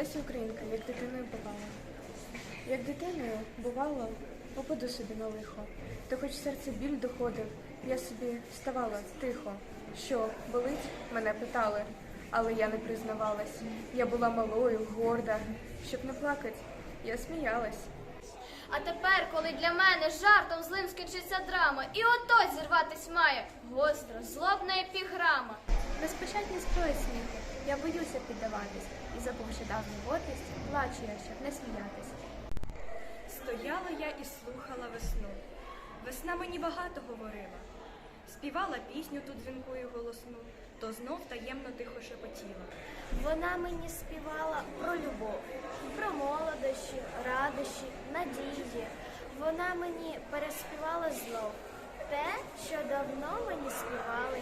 Леся Українка, як дитиною бувала. Як дитиною бувало, упаду собі на лихо. То хоч серце біль доходив, я собі вставала тихо. Що, болить? Мене питали, але я не признавалась. Я була малою, горда. Щоб не плакать, я сміялась. А тепер, коли для мене жартом злим скінчиться драма, і ото зірватись має гостра, злобна епіграма. Безпечатні зброї сміху, я боюся піддаватись, і забувши давню гордість, плачу я, щоб не сміятись. Стояла я і слухала весну. Весна мені багато говорила. Співала пісню тут дзвінкою голосну, то знов таємно тихо шепотіла. Вона мені співала про любов, про молодощі, радощі, надії. Вона мені переспівала знов те, що давно мені співали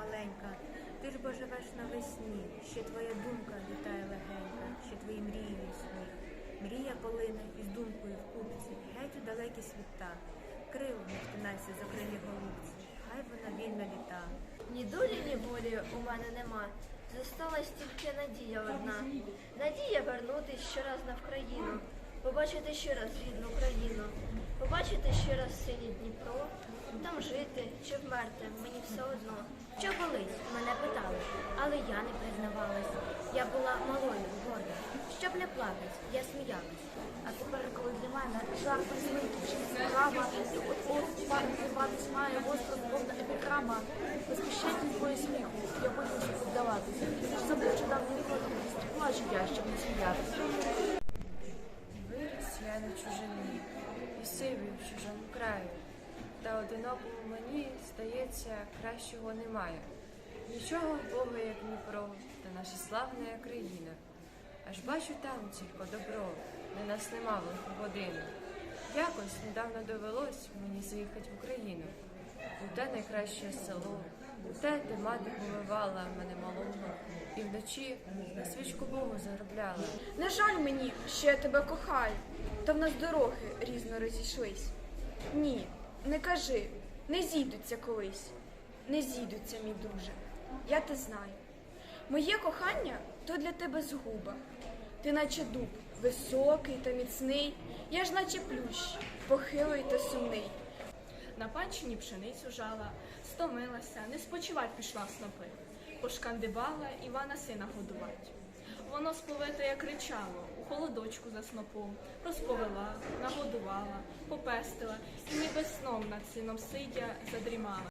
маленька. Ти ж бо живеш навесні, ще твоя думка літає легенька, ще твої мрії і. Мрія полине із думкою в купці, геть у далекі світа. Крил не втинайся за крилі голубці, хай вона вільно літа. Ні долі, ні волі у мене нема. Зосталась тільки надія одна. Надія вернутись щораз на Вкраїну, побачити ще раз рідну країну, побачити ще раз синє Дніпро, там жити чи вмерти мені все одно. Що болить? Мене питали, але я не признавалась. Я була малою, горда. Щоб не плакать, я сміялась. А тепер, коли для мене жар безликий, програма, і от-от зірватись має гостра злобна епіграма, безпечатні твої сміху, я боюся піддаватись, і забувши давню гордість, плачу я, щоб не сміятись. Виріс я на чужині, і сивий в чужому краю, та одинокому мені, здається, кращого немає. Нічого Бога, як Дніпро, та наша славна країна. Аж бачу там тільки добро, де нас нема в годину. Якось недавно довелось мені з'їхати в Україну. У те найкраще село, у те, де мати помивала мене малого, і на свічку Богу заробляла. Не жаль мені, що я тебе кохаю, та в нас дороги різно розійшлись. Ні, не кажи, не зійдуться колись, не зійдуться, мій друже. Я те знаю. Моє кохання то для тебе згуба. Ти наче дуб, високий та міцний, я ж наче плющ, похилий та сумний. На панчині пшеницю жала, стомилася, не спочивать пішла в снопи. Пошкандибала Івана сина годувати. Воно сповите кричало, у холодочку за снопом, розповела, нагодувала, попестила, і ніби сном над сином сидя задрімала.